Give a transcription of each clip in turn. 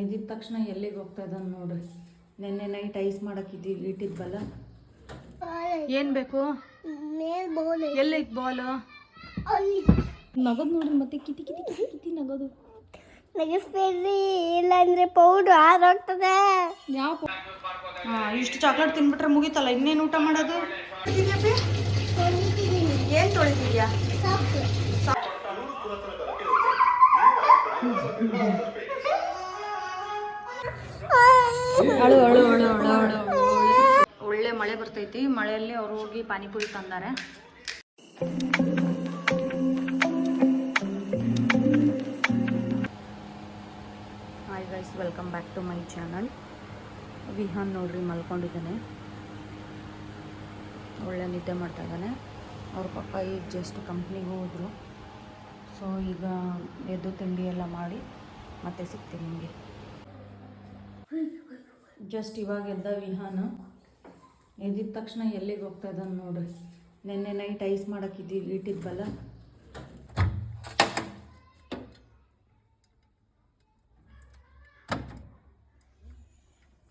ಎದ್ದಿದ ತಕ್ಷಣ ಎಲ್ಲಿಗೆ ಹೋಗ್ತಾ ಇದ್ದಾನೆ ನೋಡ್ರಿ. ನಿನ್ನೆ ನೈಟ್ ಐಸ್ ಮಾಡಕ್ಕೆ ಇಟ್ಟಿದ್ವಲ್ಲ? ಏನು ಬೇಕು? ಬಾಲ್ ಎಲ್ಲಿ ಬಾಲು ನಗದು ನೋಡ್ರಿ ಮತ್ತೆ ಕಿತಿ ಕಿತಿ ಕಿತಿ ಕಿತಿ ನಗದು. ನಗಿಸ್ಬೇಡ್ರಿ ಇಲ್ಲ ಅಂದ್ರೆ ಪೌಡ್ರು ಹಾರೋಗ್ತದೆ. ಯಾವ ಹಾಂ ಇಷ್ಟು ಚಾಕ್ಲೇಟ್ ತಿನ್ಬಿಟ್ರೆ ಮುಗೀತಲ್ಲ ಇನ್ನೇನು ಊಟ ಮಾಡೋದು? ಒಳ್ಳೆ ಮಳೆ ಬರ್ತೈತಿ. ಮಳೆಯಲ್ಲಿ ಅವ್ರು ಹೋಗಿ panipuri ತಂದಾರೆ. Hi guys welcome back to my channel Vihaan ನೋಡ್ರಿ ಮಲ್ಕೊಂಡಿದ್ದಾನೆ. ಒಳ್ಳೆ ನಿದ್ದೆ ಮಾಡ್ತಾ ಇದ್ದಾನೆ. ಅವ್ರ ಪಪ್ಪ ಈಗ ಜಸ್ಟ್ ಕಂಪ್ನಿಗೆ ಹೋದರು. ಸೊ ಈಗ ಎದ್ದು ತಿಂಡಿ ಎಲ್ಲ ಮಾಡಿ ಮತ್ತೆ ಸಿಗ್ತೀನಿ ನಿಮಗೆ. ಜಸ್ಟ್ ಇವಾಗ ಎದ್ದ ವಿಹಾನ. ಎದ್ದಿದ ತಕ್ಷಣ ಎಲ್ಲಿಗೆ ಹೋಗ್ತಾ ಇದ್ದಾನೆ ನೋಡ್ರಿ ನಿನ್ನೆ ನೈಟ್ ಐಸ್ ಮಾಡೋಕ್ಕಿದ್ದು ಇಟ್ಟಿದ್ವಲ್ಲ?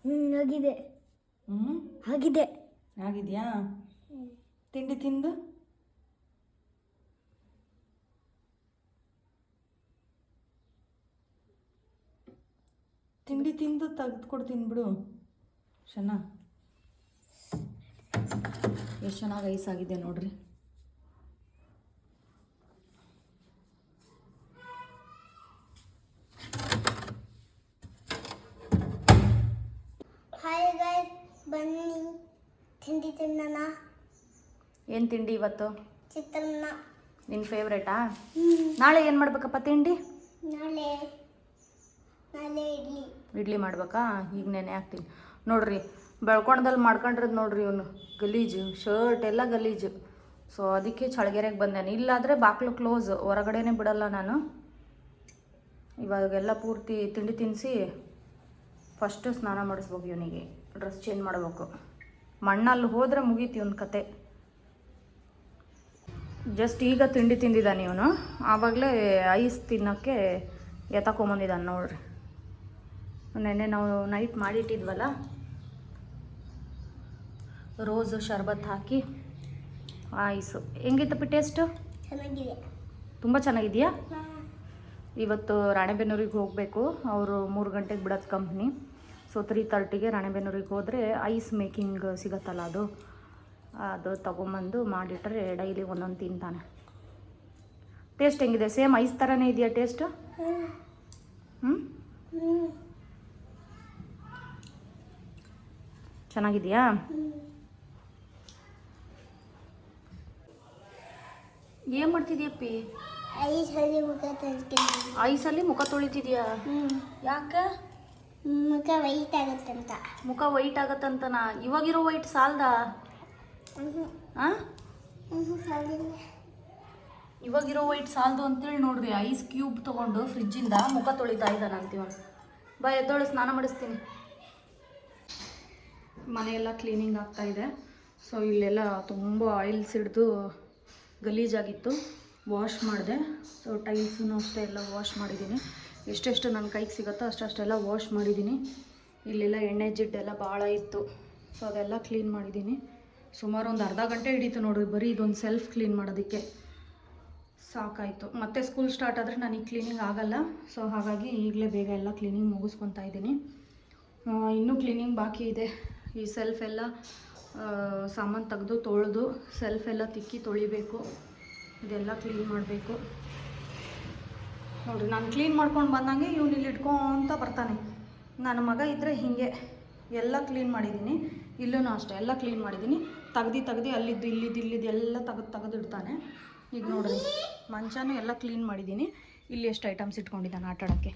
ಹ್ಞೂ ಆಗಿದೆ. ಹ್ಞೂ ಆಗಿದೆ. ಆಗಿದೆಯಾ? ತಿಂಡಿ ತಿಂದು? ತಿಂಡಿ ತಿಂದು ತೆಗೆದು ಕೊಡ್ತೀನಿ ಬಿಡು. ಶನ. ಎಷ್ಟು ಚೆನ್ನಾಗಿ ಐಸ್ ಆಗಿದೆ ನೋಡ್ರಿ. ಹಾಯ್ ಗಾಯ್ ಬನ್ನಿ. ತಿಂಡಿ ತಿನ್ನೋಣ. ಏನು ತಿಂಡಿ ಇವತ್ತು? ಚಿತ್ರಾನ್ನ. ನಿನ್ನ ಫೇವ್ರೇಟಾ ನಾಳೆ ಏನು ಮಾಡ್ಬೇಕಪ್ಪ ತಿಂಡಿ? ನಾಳೆ ಇಡ್ಲಿ. ಇಡ್ಲಿ ಮಾಡ್ಬೇಕಾ? ಈಗ ನೆನೆ ಹಾಕ್ತೀನಿ. ನೋಡ್ರಿ ಬೆಳ್ಕೊಂಡದಲ್ಲಿ ಮಾಡ್ಕೊಂಡಿರೋದು ನೋಡ್ರಿ ಇವನು. ಗಲೀಜು ಶರ್ಟ್ ಎಲ್ಲ ಗಲೀಜು. ಸೊ ಅದಕ್ಕೆ ಚಳಗೆರೆಗೆ ಬಂದೇನೆ. ಇಲ್ಲಾದರೆ ಬಾಕ್ಲು ಕ್ಲೋಸ್ ಹೊರಗಡೆನೇ ಬಿಡಲ್ಲ ನಾನು. ಇವಾಗೆಲ್ಲ ಪೂರ್ತಿ ತಿಂಡಿ ತಿನ್ನಿಸಿ ಫಸ್ಟು ಸ್ನಾನ ಮಾಡಿಸ್ಬೇಕು ಇವನಿಗೆ. ಡ್ರೆಸ್ ಚೇಂಜ್ ಮಾಡಬೇಕು. ಮಣ್ಣಲ್ಲಿ ಹೋದರೆ ಮುಗೀತು ಇವನ ಕತೆ. ಜಸ್ಟ್ ಈಗ ತಿಂಡಿ ತಿಂದಿದ್ದಾನೆ ಇವನು. ಆವಾಗಲೇ ಐಸ್ ತಿನ್ನೋಕ್ಕೆ ಎತ್ತಕೊಂಬಂದಿದ್ದಾನೆ ನೋಡ್ರಿ. ನೆನ್ನೆ ನಾವು ನೈಟ್ ಮಾಡಿಟ್ಟಿದ್ವಲ್ಲ? ರೋಸು ಶರ್ಬತ್ ಹಾಕಿ ಐಸು ಹೆಂಗಿತ್ತಪ್ಪ ಟೇಸ್ಟು ತುಂಬ ಚೆನ್ನಾಗಿದೆಯಾ? ಇವತ್ತು ರಾಣೆಬೆನ್ನೂರಿಗೆ ಹೋಗಬೇಕು. ಅವರು ಮೂರು ಗಂಟೆಗೆ ಬಿಡೋದು ಕಂಪ್ನಿ ಸೊ ತ್ರೀ ತರ್ಟಿಗೆ ರಾಣೆಬೆನ್ನೂರಿಗೆ ಹೋದರೆ ಐಸ್ ಮೇಕಿಂಗ್ ಸಿಗತ್ತಲ್ಲ ಅದು. ಅದು ತೊಗೊಂಬಂದು ಮಾಡಿಟ್ರೆ ಡೈಲಿ ಒಂದೊಂದು ತಿಂತಾನೆ. ಟೇಸ್ಟ್ ಹೆಂಗಿದೆ? ಸೇಮ್ ಐಸ್ ಥರನೇ ಇದೆಯಾ ಟೇಸ್ಟು. ಹ್ಞೂ ಚೆನ್ನಾಗಿದೆಯಾ? ಏನ್ ಮಾಡ್ತಿದ್ಯಪ್ಪಿ ಐಸಲ್ಲಿ ಮುಖ ಐಸಲ್ಲಿ ಮುಖ ತೊಳಿತಿದ್ಯಾ? ಯಾಕ? ಮುಖ ವೈಟ್ ಆಗುತ್ತಂತ. ಮುಖ ವೈಟ್ ಆಗತ್ತಂತನಾ? ಇವಾಗಿರೋ ವೈಟ್ ಸಾಲ್ದಾ. ಇವಾಗಿರೋ ವೈಟ್ ಸಾಲದು ಅಂತೇಳಿ ನೋಡ್ರಿ ಐಸ್ ಕ್ಯೂಬ್ ತಗೊಂಡು ಫ್ರಿಜ್ಜಿಂದ ಮುಖ ತೊಳಿತಾ ಇದ್ದಾನೆ ಅಂತೀವನು ಬಾ ಎದ್ದೋಳು ಸ್ನಾನ ಮಾಡಿಸ್ತೀನಿ. ಮನೆಯೆಲ್ಲ ಕ್ಲೀನಿಂಗ್ ಆಗ್ತಾ ಇದೆ. ಸೊ ಇಲ್ಲೆಲ್ಲ ತುಂಬ ಆಯಿಲ್ಸ್ ಹಿಡ್ದು ಗಲೀಜಾಗಿತ್ತು. ವಾಶ್ ಮಾಡಿದೆ. ಸೊ ಟೈಲ್ಸನ್ನು ಅಷ್ಟೇ ಎಲ್ಲ ವಾಶ್ ಮಾಡಿದ್ದೀನಿ. ಎಷ್ಟೆಷ್ಟು ನನ್ನ ಕೈಗೆ ಸಿಗುತ್ತೋ ಅಷ್ಟೆಲ್ಲ ವಾಶ್ ಮಾಡಿದ್ದೀನಿ. ಇಲ್ಲೆಲ್ಲ ಎಣ್ಣೆ ಜಿಡ್ಡೆಲ್ಲ ಭಾಳ ಇತ್ತು. ಸೊ ಅದೆಲ್ಲ ಕ್ಲೀನ್ ಮಾಡಿದ್ದೀನಿ. ಸುಮಾರು ಒಂದು ಅರ್ಧ ಗಂಟೆ ಹಿಡೀತು ನೋಡಿ ಬರೀ ಇದೊಂದು ಸೆಲ್ಫ್ ಕ್ಲೀನ್ ಮಾಡೋದಕ್ಕೆ. ಸಾಕಾಯಿತು. ಮತ್ತೆ ಸ್ಕೂಲ್ ಸ್ಟಾರ್ಟ್ ಆದರೆ ನನಗೆ ಕ್ಲೀನಿಂಗ್ ಆಗಲ್ಲ. ಸೊ ಹಾಗಾಗಿ ಈಗಲೇ ಬೇಗ ಎಲ್ಲ ಕ್ಲೀನಿಂಗ್ ಮುಗಿಸ್ಕೊತಾ ಇದ್ದೀನಿ. ಇನ್ನೂ ಕ್ಲೀನಿಂಗ್ ಬಾಕಿ ಇದೆ. ಈ ಸೆಲ್ಫ್ ಎಲ್ಲ ಸಾಮಾನು ತೆಗೆದು ತೊಳೆದು ಸೆಲ್ಫ್ ಎಲ್ಲ ತಿಕ್ಕಿ ತೊಳಿಬೇಕು. ಇದೆಲ್ಲ ಕ್ಲೀನ್ ಮಾಡಬೇಕು. ನೋಡಿರಿ, ನಾನು ಕ್ಲೀನ್ ಮಾಡ್ಕೊಂಡು ಬಂದಂಗೆ ಇವನು ಇಲ್ಲಿ ಇಟ್ಕೊಂತ ಬರ್ತಾನೆ. ನನ್ನ ಮಗ ಇದ್ದರೆ ಹೀಗೆ. ಎಲ್ಲ ಕ್ಲೀನ್ ಮಾಡಿದ್ದೀನಿ. ಇಲ್ಲೂ ಅಷ್ಟೇ, ಎಲ್ಲ ಕ್ಲೀನ್ ಮಾಡಿದ್ದೀನಿ. ತೆಗ್ದು ತೆಗ್ದು ಅಲ್ಲಿದ್ದು ಇಲ್ಲಿದ್ದು ಇಲ್ಲಿದ್ದು ಎಲ್ಲ ತೆಗೆದು ತೆಗೆದು ಇಡ್ತಾನೆ. ಈಗ ನೋಡಿರಿ, ಮಂಚನೂ ಎಲ್ಲ ಕ್ಲೀನ್ ಮಾಡಿದ್ದೀನಿ. ಇಲ್ಲಿ ಎಷ್ಟು ಐಟಮ್ಸ್ ಇಟ್ಕೊಂಡಿದ್ದಾನೆ ಆಟಾಡೋಕ್ಕೆ?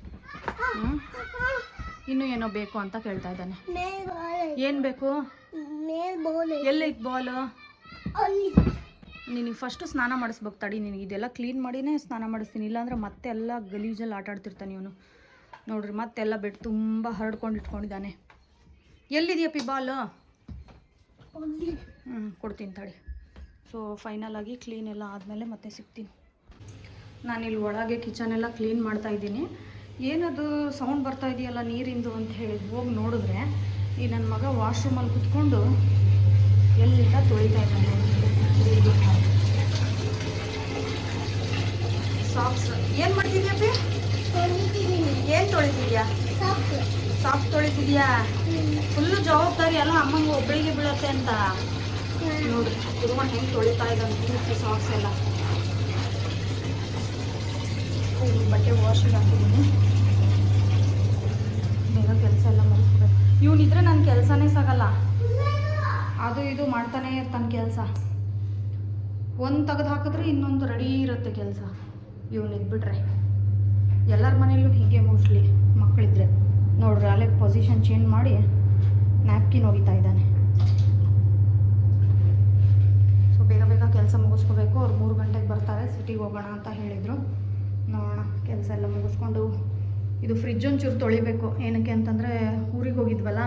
ಹ್ಞೂ ಇನ್ನೂ ಏನೋ ಬೇಕು ಅಂತ ಕೇಳ್ತಾ ಇದ್ದಾನೆ. ಏನ್ ಬೇಕು? ಎಲ್ಲಿ ಬಾಲ್ ಎಲ್ಲೈತೆ ಬಾಲು ಅಲ್ಲಿ. ನಿನಗೆ ಫಸ್ಟು ಸ್ನಾನ ಮಾಡಿಸ್ಬೇಕು ತಡಿ ನಿನಗೆ ಇದೆಲ್ಲ ಕ್ಲೀನ್ ಮಾಡಿನೇ ಸ್ನಾನ ಮಾಡಿಸ್ತೀನಿ ಇಲ್ಲಾಂದ್ರೆ ಮತ್ತೆ ಎಲ್ಲ ಗಲೀಜಲ್ಲಿ ಆಟ ಆಡ್ತಿರ್ತಾನೆ ಇವನು. ನೋಡ್ರಿ ಮತ್ತೆಲ್ಲ ಬೆಟ್ಟು ತುಂಬ ಹರಡ್ಕೊಂಡು ಇಟ್ಕೊಂಡಿದ್ದಾನೆ. ಎಲ್ಲಿದೆಯಪ್ಪಿ ಬಾಲು ಹ್ಞೂ ಕೊಡ್ತೀನಿ ತಡಿ. ಸೊ ಫೈನಲ್ ಆಗಿ ಕ್ಲೀನ್ ಎಲ್ಲ ಆದಮೇಲೆ ಮತ್ತೆ ಸಿಗ್ತೀನಿ. ನಾನಿಲ್ಲಿ ಒಳಗೆ ಕಿಚನ್ ಎಲ್ಲ ಕ್ಲೀನ್ ಮಾಡ್ತಾ ಇದ್ದೀನಿ. ಏನದು ಸೌಂಡ್ ಬರ್ತಾ ಇದೆಯಲ್ಲ ನೀರಿಂದು ಅಂತ ಹೇಳಿ ಹೋಗಿ ನೋಡಿದ್ರೆ ಈ ನನ್ನ ಮಗ ವಾಶ್ರೂಮಲ್ಲಿ ಕುತ್ಕೊಂಡು ಎಲ್ಲಿಂದ ತೊಳಿತಾ ಇದ್ದಾನೆ ಸಾಕ್ಸ್ ಏನು ತೊಳಿತಿದ್ದೀನಿ. ಏನು ತೊಳಿತಿದ್ಯಾ? ಸಾಕು ಸಾಕ್ಸ್ ತೊಳಿತಿದ್ಯಾ? ಫುಲ್ಲು ಜವಾಬ್ದಾರಿ ಅಲ್ಲ ಅಮ್ಮಂಗೆ ಒಬ್ಬಳಿಗೆ ಬೀಳತ್ತೆ ಅಂತ. ನೋಡಿ ಸುಮ್ಮನೆ ಹೆಂಗೆ ತೊಳಿತಾ ಇದ್ದಾನೆ ಸಾಕ್ಸ್ ಎಲ್ಲ. ಇಲ್ಲಿ ಬಟ್ಟೆ ವಾಶಿಗೆ ಹಾಕಿದ್ದೀನಿ. ಬೇಗ ಕೆಲಸ ಎಲ್ಲ ಮುಗಿಸ್ಬೇಕು ಇವನಿದ್ರೆ ನನ್ನ ಕೆಲಸನೇ ಸಾಗಲ್ಲ. ಅದು ಇದು ಮಾಡ್ತಾನೆ ಇರ್ತಾನೆ ಕೆಲಸ. ಒಂದು ತೆಗೆದು ಹಾಕಿದ್ರೆ ಇನ್ನೊಂದು ರೆಡಿ ಇರುತ್ತೆ ಕೆಲಸ. ಇವನಿದ್ಬಿಟ್ರೆ ಎಲ್ಲರ ಮನೇಲೂ ಹೀಗೆ ಮೋಸ್ಟ್ಲಿ ಮಕ್ಕಳಿದ್ರೆ ನೋಡ್ರಿ ಅಲ್ಲೇ ಪೊಸಿಷನ್ ಚೇಂಜ್ ಮಾಡಿ ನ್ಯಾಪ್ಕಿನ್ ಒಗಿತಾ ಇದ್ದಾನೆ. ಸೊ ಬೇಗ ಬೇಗ ಕೆಲಸ ಮುಗಿಸ್ಕೋಬೇಕು. ಅವ್ರು ಮೂರು ಗಂಟೆಗೆ ಬರ್ತಾರೆ ಸಿಟಿಗೆ ಹೋಗೋಣ ಅಂತ ಹೇಳಿದರು. ನೋಡೋಣ, ಕೆಲಸ ಎಲ್ಲ ಮುಗಿಸ್ಕೊಂಡು ಇದು ಫ್ರಿಜ್ ಒಂಚೂರು ತೊಳಿಬೇಕು. ಏನಕ್ಕೆ ಅಂತಂದರೆ ಊರಿಗೆ ಹೋಗಿದ್ವಲ್ಲ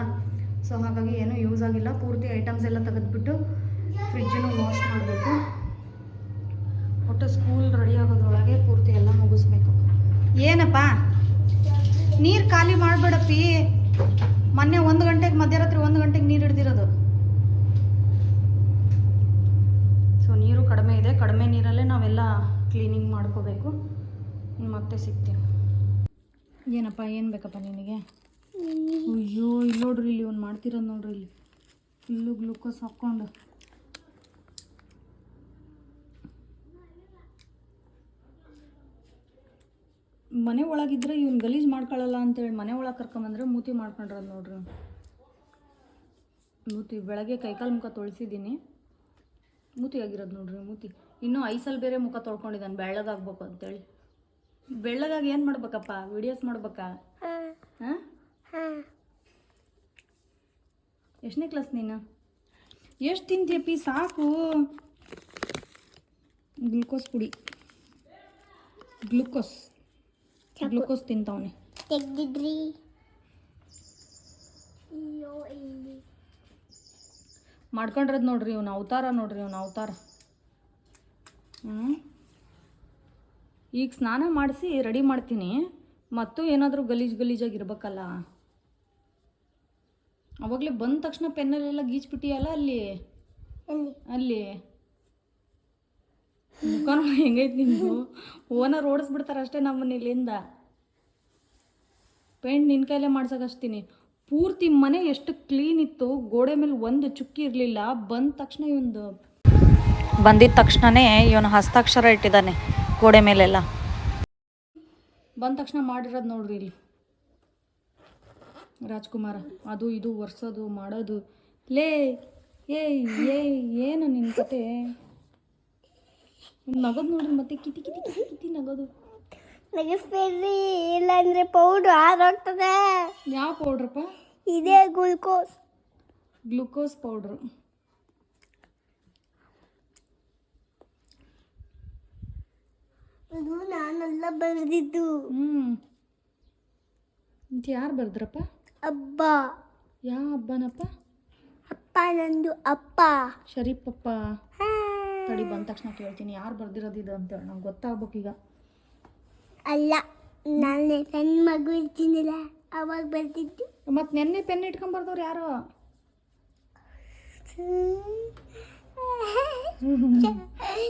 ಸೊ ಹಾಗಾಗಿ ಏನೂ ಯೂಸ್ ಆಗಿಲ್ಲ. ಪೂರ್ತಿ ಐಟಮ್ಸ್ ಎಲ್ಲ ತೆಗೆದ್ಬಿಟ್ಟು ಫ್ರಿಜ್ಜನ್ನು ವಾಶ್ ಮಾಡಬೇಕು. ಒಟ್ಟು ಸ್ಕೂಲ್ ರೆಡಿ ಆಗೋದ್ರೊಳಗೆ ಪೂರ್ತಿ ಎಲ್ಲ ಮುಗಿಸ್ಬೇಕು. ಏನಪ್ಪ? ನೀರು ಖಾಲಿ ಮಾಡಬೇಡಪ್ಪಿ. ಮೊನ್ನೆ ಒಂದು ಗಂಟೆಗೆ ಮಧ್ಯರಾತ್ರಿ ಒಂದು ಗಂಟೆಗೆ ನೀರು ಹಿಡ್ದಿರೋದು. ಸೊ ನೀರು ಕಡಿಮೆ ಇದೆ. ಕಡಿಮೆ ನೀರಲ್ಲೇ ನಾವೆಲ್ಲ ಕ್ಲೀನಿಂಗ್ ಮಾಡ್ಕೋಬೇಕು. ಮತ್ತೆ ಸಿಗ್ತೀನಿ ಏನಪ್ಪ, ಏನು ಬೇಕಪ್ಪ ನಿನಗೆ? ಅಯ್ಯೋ ಇಲ್ಲಿ ನೋಡ್ರಿ, ಇಲ್ಲಿ ಒಂದು ಮಾಡ್ತಿರೋದು ನೋಡ್ರಿ ಇಲ್ಲಿ. ಫುಲ್ಲು ಗ್ಲೂಕೋಸ್ ಹಾಕ್ಕೊಂಡು. ಮನೆ ಒಳಗಿದ್ರೆ ಇವ್ನು ಗಲೀಜು ಮಾಡ್ಕೊಳ್ಳಲ್ಲ ಅಂತೇಳಿ ಮನೆ ಒಳಗೆ ಕರ್ಕೊಂಬಂದ್ರೆ ಮೂತಿ ಮಾಡ್ಕೊಂಡ್ರದು ನೋಡ್ರಿ ಮೂತಿ, ಬೆಳಗ್ಗೆ ಕೈಕಾಲು ಮುಖ ತೊಳ್ಸಿದ್ದೀನಿ. ಮೂತಿ ಆಗಿರೋದು ನೋಡ್ರಿ ಮೂತಿ. ಇನ್ನೂ ಐಸಲ್ಲಿ ಬೇರೆ ಮುಖ ತೊಳ್ಕೊಂಡಿದ್ದಾನೆ, ಬೆಳ್ಳಗಾಗ್ಬೇಕು ಅಂತೇಳಿ. ಬೆಳ್ಳಗಾಗಿ ಏನು ಮಾಡ್ಬೇಕಪ್ಪ? ವಿಡಿಯೋಸ್ ಮಾಡ್ಬೇಕಾ? ಹಾಂ. ಎಷ್ಟನೇ ಕ್ಲಾಸ್ ನೀನು? ಎಷ್ಟು ತಿಂತೀಯಪ್ಪಿ ಸಾಕು. ಗ್ಲುಕೋಸ್ ಪುಡಿ ಗ್ಲೂಕೋಸ್ ಗ್ಲುಕೋಸ್ ತಿಂತಾವನೆ. ತೆಗ್ದಿದ್ರಿ. ಮಾಡ್ಕೊಂಡಿರೋದು ನೋಡ್ರಿ ಇವ್ನ ಅವತಾರ ನೋಡ್ರಿ ಇವ್ನ ಅವತಾರ. ಹ್ಞೂ ಈಗ ಸ್ನಾನ ಮಾಡಿಸಿ ರೆಡಿ ಮಾಡ್ತೀನಿ. ಮತ್ತು ಏನಾದರೂ ಗಲೀಜು ಗಲೀಜಾಗಿರ್ಬೇಕಲ್ಲ ಅವಾಗಲೇ ಬಂದ ತಕ್ಷಣ ಪೆನ್ನಲ್ಲೆಲ್ಲ ಗೀಚ್ಬಿಟ್ಟಿಯಲ್ಲ ಅಲ್ಲಿ? ಅಲ್ಲಿ. ಮುಖ ಹೆಂಗೈತೆ ನಿಂದು? ಓನರ್ ಓಡಿಸ್ಬಿಡ್ತಾರೆ ಅಷ್ಟೇ ನಮ್ಮ ಇಲ್ಲಿಂದ ಪೇಂಟ್ ನಿನ್ನ ಕೈಲೇ ಮಾಡ್ಸಕಸ್ತೀನಿ ಪೂರ್ತಿ ಮನೆ ಎಷ್ಟು ಕ್ಲೀನ್ ಇತ್ತು ಗೋಡೆ ಮೇಲೆ ಒಂದು ಚುಕ್ಕಿ ಇರಲಿಲ್ಲ ಬಂದ ತಕ್ಷಣ ಇವಂದು. ಬಂದಿದ ತಕ್ಷಣನೇ ಇವನು ಹಸ್ತಾಕ್ಷರ ಇಟ್ಟಿದ್ದಾನೆ. ಗೋಡೆ ಮೇಲೆಲ್ಲ. ಬಂದ ತಕ್ಷಣ ಮಾಡಿರೋದು ನೋಡ್ರಿ ಇಲ್ಲಿ. ರಾಜ್ಕುಮಾರ ಅದು ಇದು ಒರೆಸೋದು ಮಾಡೋದು. ಲೇ ಏ ಏ ಏನು ನಿನ್ನ ಕತೆ? ನಗೋದು ನೋಡ್ರಿ ಮತ್ತೆ ಕಿತಿ ಕಿತಿ ಕಿತಿ ಕಿತಿ ನಗೋದು. ನಗಿಸ್ಬೇಡ್ರಿ ಇಲ್ಲ ಅಂದ್ರೆ ಪೌಡ್ರ್ ಆರೋಗ್ತದೆ ಯಾವ ಪೌಡ್ರಪ್ಪ ಇದೇ ಗ್ಲುಕೋಸ್ ಗ್ಲುಕೋಸ್ ಪೌಡ್ರು ಇದು ನಾನೆಲ್ಲ ಬರೆದಿದ್ದು. ಹ್ಞೂ ಯಾರು ಬರ್ದ್ರಪ್ಪ? ಹಬ್ಬ ಯಾವ ಹಬ್ಬನಪ್ಪ ಅಪ್ಪ ನಂದು ಅಪ್ಪ. ಶರೀಫಪ್ಪ. ತಡಿ ಬಂದ ತಕ್ಷಣ ಕೇಳ್ತೀನಿ. ಯಾರು ಬರ್ದಿರೋದು ಇದು ಅಂತ ನಂಗೆ ಈಗ. ಅಲ್ಲ ನಾನು ಪೆನ್ ಮಗು ಇರ್ತೀನಿಲ್ಲ ಅವಾಗ ಬರ್ತಿದ್ದು ಮತ್ತೆ ನೆನ್ನೆ ಪೆನ್ ಇಟ್ಕೊಂಬರ್ದವ್ರು ಯಾರು?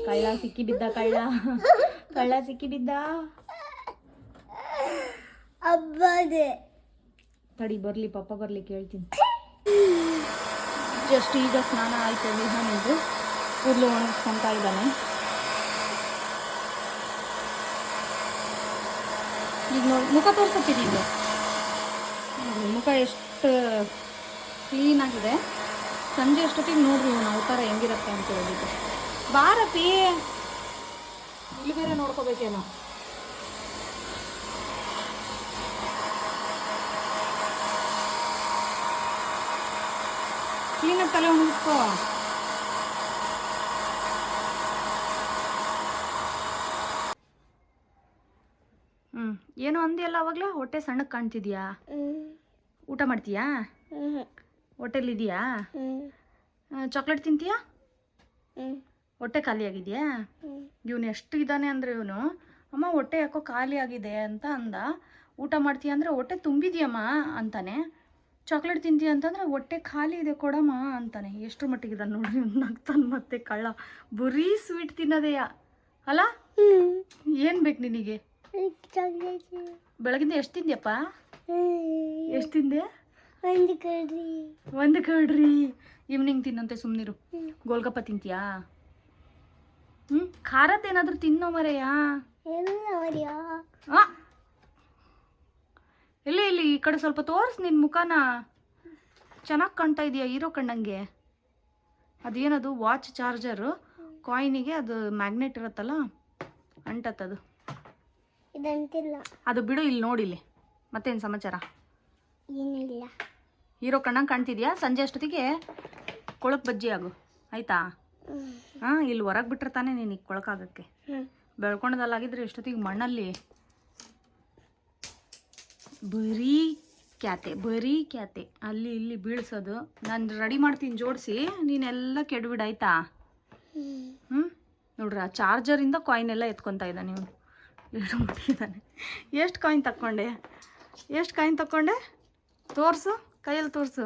ಕಳ್ಳ ಸಿಕ್ಕಿ ಬಿದ್ದ ಕಳ್ಳ. ಕಳ್ಳ ಸಿಕ್ಕಿ ಬಿದ್ದ ಹಬ್ಬದೆ ತಡಿ ಬರಲಿ ಪಪ್ಪ ಬರಲಿ ಕೇಳ್ತೀನಿ. ಜಸ್ಟ್ ಈಗ ಸ್ನಾನ ಆಯ್ತು ವಿಹಾನಿಂದು ಕೂದಲು ಒಣಗಿಸ್ಕೊಂತ ಇದ್ದಾನೆ. ಈಗ ನೋಡಿ ಮುಖ ತೋರ್ಸತ್ತೀರಿ ಈಗ? ನೋಡ್ರಿ, ಮುಖ ಎಷ್ಟು ಕ್ಲೀನ್ ಆಗಿದೆ. ಸಂಜೆ ಅಷ್ಟೊತ್ತಿಗೆ ನೋಡ್ರಿ ಇವನು ಅವತಾರ ಹೆಂಗಿರತ್ತೆ ಅಂತ ಹೇಳಿದ್ದೆ ಬಾರಪ್ಪಿ ಇಲ್ಲಿ ಬೇರೆ ನೋಡ್ಕೋಬೇಕೇನೋ. ಕ್ಲೀನಾಗಿ ತಲೆ ಒಣಗಿಸ್ಕೋ ಏನು ಏನೋ ಅಂದಿಯಲ್ಲ ಅವಾಗಲೇ? ಹೊಟ್ಟೆ ಸಣ್ಣಕ್ಕೆ ಕಾಣ್ತಿದ್ಯಾ? ಊಟ ಮಾಡ್ತೀಯಾ? ಹೊಟ್ಟೆಲಿದೆಯಾ ಚಾಕ್ಲೇಟ್ ತಿಂತೀಯಾ? ಹೊಟ್ಟೆ ಖಾಲಿಯಾಗಿದೆಯಾ? ಇವನು ಎಷ್ಟು ಇದ್ದಾನೆ ಅಂದರೆ ಇವನು ಅಮ್ಮ ಹೊಟ್ಟೆ ಯಾಕೋ ಖಾಲಿ ಆಗಿದೆ ಅಂತ ಅಂದ. ಊಟ ಮಾಡ್ತೀಯ ಅಂದರೆ ಹೊಟ್ಟೆ ತುಂಬಿದ್ಯಮ್ಮ ಅಂತಾನೆ. ಚಾಕ್ಲೇಟ್ ತಿಂತೀಯ ಅಂತಂದರೆ ಹೊಟ್ಟೆ ಖಾಲಿ ಇದೆ ಕೊಡಮ್ಮ ಅಂತಾನೆ. ಎಷ್ಟು ಮಟ್ಟಿಗೆ ಇದಾನೆ ನೋಡಿ ನಗ್ತಾನೆ ಮತ್ತೆ ಕಳ್ಳ. ಬರೀ ಸ್ವೀಟ್ ತಿನ್ನೋದೆಯಾ ಅಲ್ಲ? ಏನು ಬೇಕು ನಿನಗೆ? ಬೆಳಗಿಂದ ಎಷ್ಟು ತಿಂದ್ಯಪ್ಪ? ಎಷ್ಟು ತಿಂದೆ? ಒಂದು ಕಡ್ರಿ ಒಂದು ಕಡ್ರಿ. ಈವ್ನಿಂಗ್ ತಿನ್ನಂತೆ ಸುಮ್ಮನಿರು ಗೋಲ್ಗಪ್ಪ ತಿಂತೀಯಾ? ಹ್ಞೂ ಖಾರದ್ದೇನಾದರೂ ತಿನ್ನೋ ಮರೆಯಾ? ಎಲ್ಲಿ! ಇಲ್ಲಿ ಇಲ್ಲಿ ಈ ಕಡೆ ಸ್ವಲ್ಪ ತೋರಿಸ್ ನಿನ್ ಮುಖನ. ಚೆನ್ನಾಗಿ ಕಾಣ್ತಾ ಇದೆಯಾ ಹೀರೋ ಕಣ್ಣಂಗೆ ಅದೇನದು ವಾಚ್ ಚಾರ್ಜರು? ಕಾಯಿನಿಗೆ ಅದು ಮ್ಯಾಗ್ನೆಟ್ ಇರುತ್ತಲ್ಲ ಅಂಟತ್ತದು. ಅದು ಬಿಡು ಇಲ್ಲಿ ನೋಡಿಲ್ಲಿ ಮತ್ತೇನು ಸಮಾಚಾರ? ಏನಿಲ್ಲ. ಹೀರೋ ಕಣ್ಣಂಗೆ ಕಾಣ್ತಿದ್ಯಾ? ಸಂಜೆ ಅಷ್ಟೊತ್ತಿಗೆ ಕೊಳಕ್ ಬಜ್ಜಿ ಆಗು. ಆಯ್ತಾ? ಹಾಂ ಇಲ್ಲಿ ಹೊರಗೆ ಬಿಟ್ರೆ ತಾನೇ ನೀನು ಕೊಳಕಾಗಕ್ಕೆ ಹ್ಞೂ ಬೆಳ್ಕೊಂಡದಲ್ಲಾಗಿದ್ರೆ ಎಷ್ಟೊತ್ತಿಗೆ ಮಣ್ಣಲ್ಲಿ ಬರೀ ಕ್ಯಾತೆ ಬರೀ ಕ್ಯಾತೆ. ಅಲ್ಲಿ ಇಲ್ಲಿ ಬೀಳ್ಸೋದು. ನಾನು ರೆಡಿ ಮಾಡ್ತೀನಿ ಜೋಡಿಸಿ. ನೀನೆಲ್ಲ ಕೆಡ್ಬಿಡಾಯ್ತಾ ಹ್ಞೂ ನೋಡ್ರಿ ಆ ಚಾರ್ಜರಿಂದ ಕಾಯಿನ್ ಎಲ್ಲ ಎತ್ಕೊತಾ ಇದ್ದಾನೆ ನೀವು ಎಷ್ಟು ಕಾಯಿನ್ ತಕ್ಕೊಂಡೆ? ಎಷ್ಟು ಕಾಯಿನ್ ತಕ್ಕೊಂಡೆ? ತೋರಿಸು. ಕೈಯಲ್ಲಿ ತೋರಿಸು.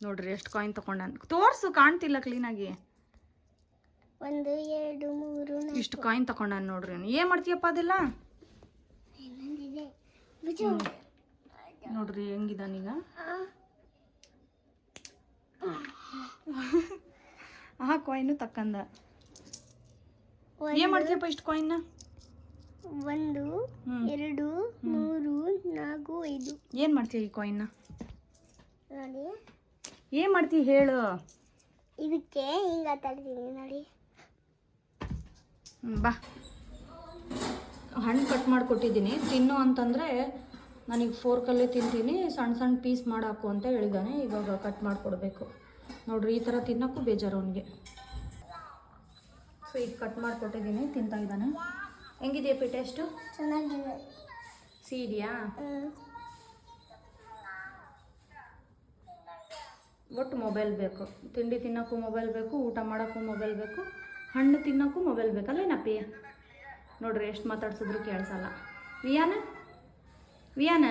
ನೋಡ್ರಿ ಎಷ್ಟು ಕಾಯಿನ್ ತಗೊಂಡೆ ತೋರಿಸು ಕಾಣ್ತಿಲ್ಲ ಕ್ಲೀನಾಗಿ ಒಂದು ಎರಡು ಮೂರು ಇಷ್ಟು ಕಾಯಿನ್ ತಗೊಂಡ ನೋಡ್ರಿ ಏನು ಮಾಡ್ತೀಯಪ್ಪ ಅದೆಲ್ಲ? ನೋಡ್ರಿ ಹೆಂಗಿದಾನೀಗ ಆ. ಕಾಯಿನ್ ತಕ್ಕಂದ. ಏನ್ ಮಾಡ್ತೀಯಪ್ಪ ಇಷ್ಟು ಕಾಯಿನ್ನ ಒಂದು. ಎರಡು ಮೂರು ನಾಲ್ಕು ಐದು. ಏನ್ ಮಾಡ್ತೀಯ ಈ ಕಾಯಿನ್ನ ನೋಡಿ. ಏನ್ ಮಾಡ್ತೀವಿ ಹೇಳು. ಇದಕ್ಕೆ ಹಿಂಗೆ ಆಟಾಡ್ತೀನಿ ನೋಡಿ. ಬಾ. ಹಣ್ಣು ಕಟ್ ಮಾಡಿಕೊಟ್ಟಿದ್ದೀನಿ. ತಿನ್ನು ಅಂತಂದರೆ ನನಗೆ ಫೋರ್ಕಲ್ಲೇ ತಿಂತೀನಿ. ಸಣ್ಣ ಸಣ್ಣ ಪೀಸ್ ಮಾಡಾಕು ಅಂತ ಹೇಳಿದ್ದಾನೆ ಇವಾಗ ಕಟ್ ಮಾಡಿಕೊಡ್ಬೇಕು. ನೋಡ್ರಿ ಈ ಥರ ತಿನ್ನೋಕ್ಕೂ ಬೇಜಾರು ಅವನಿಗೆ. ಸೊ ಈಗ ಕಟ್ ಮಾಡಿಕೊಟ್ಟಿದ್ದೀನಿ. ತಿಂತಾ ಇದ್ದಾನೆ. ಹೆಂಗಿದೆಯಪ್ಪ ಟೇಸ್ಟು ಚೆನ್ನಾಗಿದೆ. ಸಿಹಿ ಇದೆಯಾ ಹ್ಮ್. ಒಟ್ಟು ಮೊಬೈಲ್ ಬೇಕು. ತಿಂಡಿ ತಿನ್ನೋಕ್ಕೂ ಮೊಬೈಲ್ ಬೇಕು ಊಟ ಮಾಡೋಕ್ಕೂ ಮೊಬೈಲ್ ಬೇಕು ಹಣ್ಣು ತಿನ್ನೋಕ್ಕೂ ಮೊಬೈಲ್ ಬೇಕಲ್ಲ ಏನಪ್ಪಿ ನೋಡ್ರಿ ಎಷ್ಟು ಮಾತಾಡ್ಸಿದ್ರು ಕೇಳಿಸಲ್ಲ. ವಿಯಾನ? ವಿಯಾನ?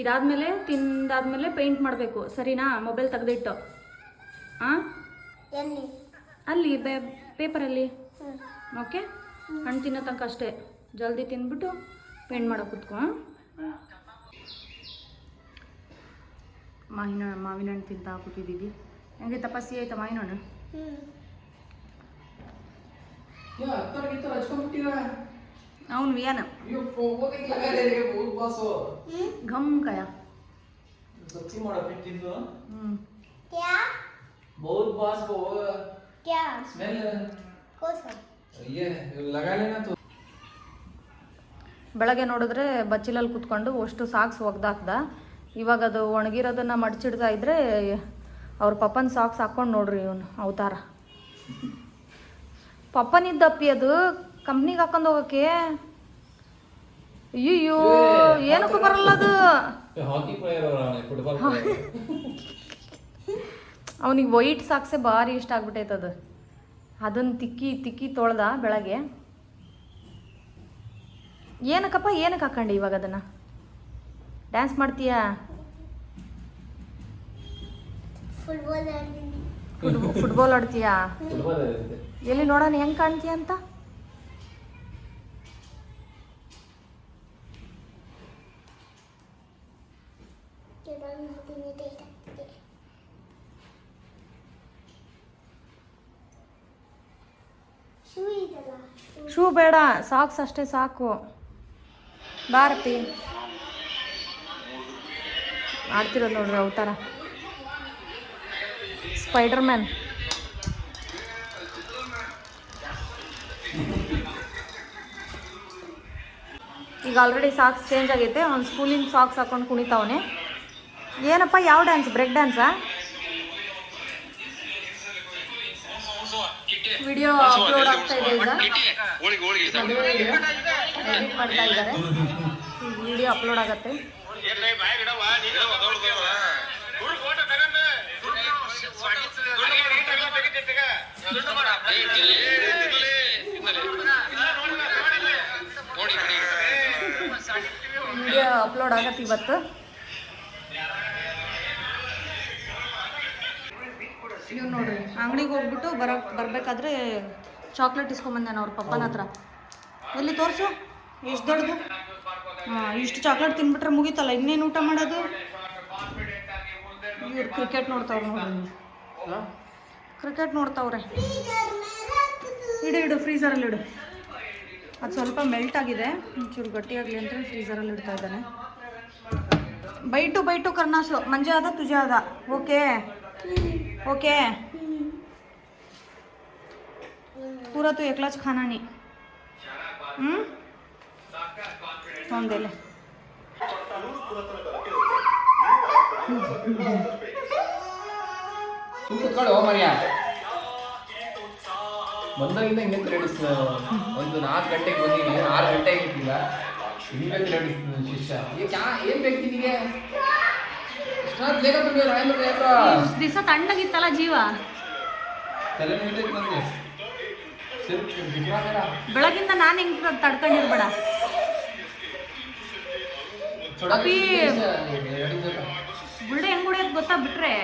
ಇದಾದಮೇಲೆ ತಿಂದಾದಮೇಲೆ ಪೇಂಟ್ ಮಾಡಬೇಕು. ಸರಿನಾ? ಮೊಬೈಲ್ ತೆಗೆದಿಟ್ಟು. ಹಾಂ ಅಲ್ಲಿ ಬೇ ಪೇಪರಲ್ಲಿ ಓಕೆ ಹಣ್ಣು ತಿನ್ನೋ ತನಕ ಅಷ್ಟೇ. ಜಲ್ದಿ ತಿಂದ್ಬಿಟ್ಟು ಪೇಂಟ್ ಮಾಡೋಕೆ ಕುತ್ಕೋ ಹಾಂ? ಮಾವಿನ ಮಾವಿನ ಹಣ್ಣು ತಿಂತಾ ಕೂತಿದ್ದೀವಿ ಹೆಂಗೆ ತಪಸ್ಸಿ ಆಯ್ತಾ ಮಾವಿನ ಹಣ್ಣು ಹ್ಮ್. ಅವನು ವಿಯಾನ ಘಮ್ ಕಯ सच्ची मारा फिर तीन दो ಹ್ಞೂ क्या बहुत बास को क्या स्मेल कौन सा ये लगा लेना तो ಬೆಳಗ್ಗೆ ನೋಡಿದ್ರೆ ಬಚ್ಚಿಲಲ್ಲಿ ಕುತ್ಕೊಂಡು ಅಷ್ಟು ಸಾಕ್ಸ್ ಒಗ್ದಾಕ್ದ ಇವಾಗ ಅದು ಒಣಗಿರೋದನ್ನು ಮಡಚಿಡ್ತಾ ಇದ್ದರೆ ಅವ್ರ ಪಪ್ಪನ ಸಾಕ್ಸ್ ಹಾಕ್ಕೊಂಡು ನೋಡ್ರಿ ಇವನು ಅವತಾರ. ಪಪ್ಪನಿದ್ದ ಇದ್ದಪ್ಪಿ ಅದು ಕಂಪ್ನಿಗೆ ಹಾಕೊಂಡು ಹೋಗೋಕೆ ಅಯ್ಯೋ ಏನಕ್ಕೂ ಬರಲ್ಲ ಅದು. ಅವನಿಗೆ ವೈಟ್ ಸಾಕ್ಸೆ ಭಾರಿ ಇಷ್ಟ ಆಗ್ಬಿಟ್ಟೈತೆ ಅದು. ಅದನ್ನು ತಿಕ್ಕಿ ತಿಕ್ಕಿ ತೊಳ್ದ ಬೆಳಗ್ಗೆ. ಏನಕ್ಕಪ್ಪ ಏನಕ್ಕೆ ಹಾಕೊಂಡೆ ಇವಾಗ ಅದನ್ನು? ಡ್ಯಾನ್ಸ್ ಮಾಡ್ತೀಯಾ? ಫುಟ್ಬಾಲ್ ಆಡ್ತೀಯಾ? ಎಲ್ಲಿ ನೋಡೋಣ ಹೆಂಗ್ ಕಾಣ್ತೀಯ ಅಂತ? ಶೂ ಬೇಡ ಸಾಕ್ಸ್ ಅಷ್ಟೇ ಸಾಕು. ಬಾರ್ತಿ. ಆಡ್ತಿರೋದು ನೋಡ್ರಿ ಅವತಾರ ಸ್ಪೈಡರ್ ಮ್ಯಾನ್ ಈಗ ಆಲ್ರೆಡಿ ಸಾಕ್ಸ್ ಚೇಂಜ್ ಆಗೈತೆ. ಅವ್ನು ಸ್ಕೂಲಿನ ಸಾಕ್ಸ್ ಹಾಕೊಂಡು ಕುಣಿತಾವನೆ. ಏನಪ್ಪ ಯಾವ ಡ್ಯಾನ್ಸ್ ಬ್ರೇಕ್ ಡ್ಯಾನ್ಸಾ ವಿಡಿಯೋ ಅಪ್ಲೋಡ್ ಆಗ್ತಾ ಇದೆ ಈಗ. ಮದುವೆ ವಿಡಿಯೋ ಎಡಿಟ್ ಮಾಡ್ತಾ ಇದ್ದಾರೆ. ವಿಡಿಯೋ ಅಪ್ಲೋಡ್ ಆಗತ್ತೆ. ಅಪ್ಲೋಡ್ ಆಗತ್ತೆ ಇವತ್ತು ನೀವು ನೋಡ್ರಿ ಅಂಗಡಿಗೆ ಹೋಗ್ಬಿಟ್ಟು ಬರ ಬರಬೇಕಾದ್ರೆ ಚಾಕ್ಲೇಟ್ ಇಸ್ಕೊಂಬಂದಾನ ಅವ್ರ ಪಪ್ಪನ ಹತ್ರ ಎಲ್ಲಿ ತೋರಿಸು ಎಷ್ಟು ದೊಡ್ಡದು ಇಷ್ಟು ಚಾಕ್ಲೇಟ್ ತಿನ್ಬಿಟ್ರೆ ಮುಗೀತಲ್ಲ ಇನ್ನೇನು ಊಟ ಮಾಡೋದು? ಇವ್ರು ಕ್ರಿಕೆಟ್ ನೋಡ್ತಾವ್ರೆ ನೋಡಿ. ಕ್ರಿಕೆಟ್ ನೋಡ್ತಾವ್ರೆ. ಇಡು ಇಡು ಫ್ರೀಸರಲ್ಲಿ ಇಡು. ಅದು ಸ್ವಲ್ಪ ಮೆಲ್ಟ್ ಆಗಿದೆ. ಒಂಚೂರು ಗಟ್ಟಿಯಾಗಲಿ ಅಂತ ಫ್ರೀಸರಲ್ಲಿ ಇಡ್ತಾ ಇದ್ದಾನೆ. ಬೈಟು ಬೈಟು ಕರ್ನಾಸು. ಮಂಜೆ ಅದ ತುಜೆ ಆದ? ಓಕೆ. ಓಕೆ. ಪೂರ ತು ಎಕ್ಲಾಚ್ ಖಾನಾನಿ. ಹ್ಞೂ ಒಂದಿಲ್ಲ. ಬಂದಾಗಿಂದ ಹಿಂಗೆ ಒಂದು ನಾಲ್ಕು ಗಂಟೆಗೆ ಬಂದಿದ್ದೀನಿ ಆರು ಗಂಟೆಗೆ ಇಟ್ಟಿಲ್ಲ ಹಿಂಗೆ ಕ್ರೆಡಿಟ್ಸ್ ಶಿಷ್ಯ? ಏನು ಬೇಕು ನಿನಗೆ? ದಿವಸ ತಣ್ಣಗಿತ್ತಲ್ಲ ಜೀವ. ಬೆಳಗಿಂದ ನಾನು ಹೆಂಗ್ ತಡ್ಕೊಂಡಿರ್ಬೇಡ. ಅಭಿ ಬುಲ್ಡೆ ಹೆಂಗ್ ಹೊಡೆಯೋದು ಗೊತ್ತಾಗ್ಬಿಟ್ರೆ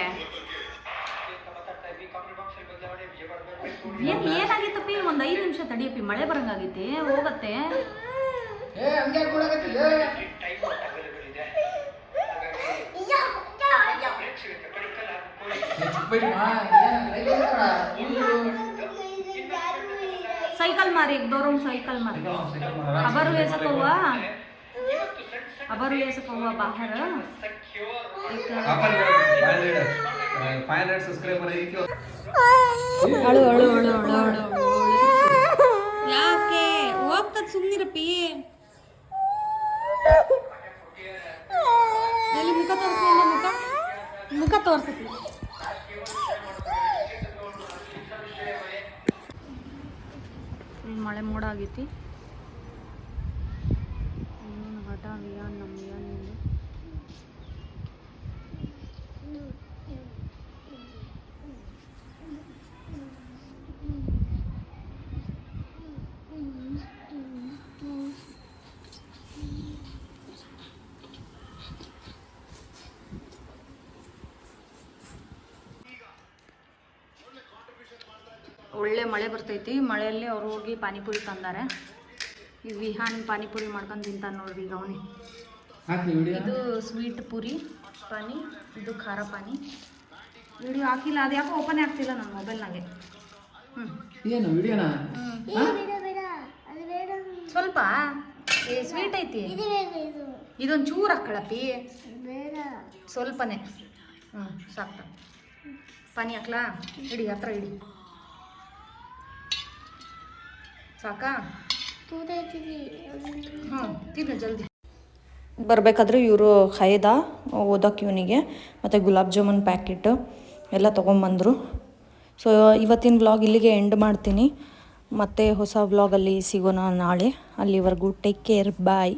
ಏನ್ ಏನಾಗಿತ್ತಪ್ಪಿ ಒಂದ್ ಐದು ನಿಮಿಷ ತಡಿಯಪ್ಪಿ ಮಳೆ ಬರಂಗಾಗೈತಿ ಹೋಗತ್ತೆ. ಸೈಕಲ್ ಮಾರಿ ದೋರಂ ಸೈಕಲ್ ಮಾರಿ. ಅವರು ಎಸ್ಕೋವಾ ಅಬರು ಏಸು ಪೋವ ಬಾಹರ ಅಳು ಅಳು ಅಳು ಅಳು ಅಳು. ಯಾಕೆ? ಹೋಗ್ತದ ಸುಮ್ಮನಿರಪ್ಪಿ ಎಲ್ಲಿ ಮುಖ ತೋರಿಸ್ಲಿಲ್ಲ ಮುಖ? ಮುಖ ತೋರಿಸ್ತಿ ಮಳೆ ಮೋಡ ಆಗೈತಿ. ವಿಯಾನ್ ನಮ್ಮ ವಿಯಾನಿಂದ ಒಳ್ಳೆ ಮಳೆ ಬರ್ತೈತಿ. ಮಳೆಯಲ್ಲಿ ಅವ್ರು ಹೋಗಿ ಪಾನಿಪುರಿ ತಂದಾರೆ. ಈ ವಿಹಾನ್ ಪಾನಿಪುರಿ ಮಾಡ್ಕೊಂಡು ತಿಂತಾನೆ ನೋಡ್ರಿ ಈಗ ಅವನೇ. ಹಾಕಿ ವಿಡಿಯೋ. ಇದು ಸ್ವೀಟ್ ಪುರಿ ಪಾನಿ ಇದು ಖಾರ ಪಾನಿ. ವಿಡಿಯೋ ಹಾಕಿಲ್ಲ ಅದು ಯಾಕೋ ಓಪನ್ ಆಗ್ತಿಲ್ಲ ನನ್ನ ಮೊಬೈಲ್ನಾಗೆ ಏನು ವಿಡಿಯೋನಾ? ಬೇಡ ಬೇಡ ಅದು ಬೇಡ ಸ್ವಲ್ಪ? ಏ ಸ್ವೀಟ್ ಐತಿ. ಇದು ಬೇಡ ಇದು ಇದೊಂದು ಚೂರು ಹಾಕ್ಕೊಳಪ್ಪಿ. ಬೇಡ ಸ್ವಲ್ಪನೇ. ಹ್ಞೂ ಸಾಕ್ತ. ಪಾನಿ ಹಾಕ್ಲಾ? ಇಡಿ ಹತ್ರ ಇಡಿ. ಸಾಕಾ? ಬರಬೇಕಾದ್ರೆ ಇವರು ಹೈದ ಓದೋಕೆ ಇವನಿಗೆ, ಮತ್ತು ಗುಲಾಬ್ ಜಾಮೂನ್ ಪ್ಯಾಕೆಟ್ ಎಲ್ಲ ತೊಗೊಂಬಂದರು. ಸೊ ಇವತ್ತಿನ ವ್ಲಾಗ್ ಇಲ್ಲಿಗೆ ಎಂಡ್ ಮಾಡ್ತೀನಿ. ಮತ್ತೆ ಹೊಸ ವ್ಲಾಗಲ್ಲಿ ಸಿಗೋಣ ನಾಳೆ. ಅಲ್ಲಿವರೆಗೂ ಟೇಕ್ ಕೇರ್ ಬಾಯ್